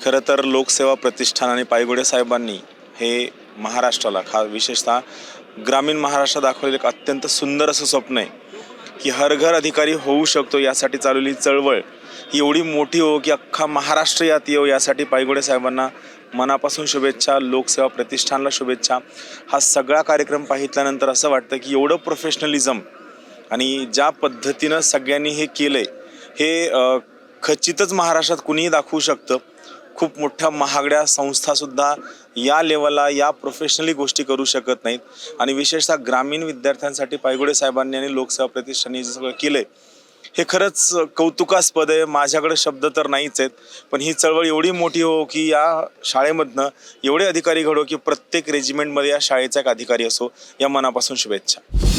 खरं तर लोकसेवा प्रतिष्ठान आणि पायगुडे साहेबांनी हे महाराष्ट्राला खा विशेषतः ग्रामीण महाराष्ट्रात दाखवलेलं एक अत्यंत सुंदर असं स्वप्न आहे की हर घर अधिकारी होऊ शकतो यासाठी चालवलेली चळवळ ही एवढी मोठी हो की अख्खा महाराष्ट्र यात येऊ यासाठी पायगुडे साहेबांना मनापासून शुभेच्छा लोकसेवा प्रतिष्ठानला शुभेच्छा. हा सगळा कार्यक्रम पाहितल्यानंतर असं वाटतं की एवढं प्रोफेशनलिझम आणि ज्या पद्धतीनं सगळ्यांनी हे केलं आहे हे खचितच महाराष्ट्रात कुणीही दाखवू शकतं. खूप मोठ्या महागड्या संस्थासुद्धा या लेवलला या प्रोफेशनली गोष्टी करू शकत नाहीत. आणि विशेषतः ग्रामीण विद्यार्थ्यांसाठी पायगुडे साहेबांनी आणि लोकसेवा प्रतिष्ठानने जे सगळं केलं आहे हे खरंच कौतुकास्पद आहे. माझ्याकडे शब्द तर नाहीच आहेत पण ही चळवळ एवढी मोठी हो की या शाळेमधनं एवढे अधिकारी घडो की प्रत्येक रेजिमेंटमध्ये या शाळेचा एक अधिकारी असो. या मनापासून शुभेच्छा.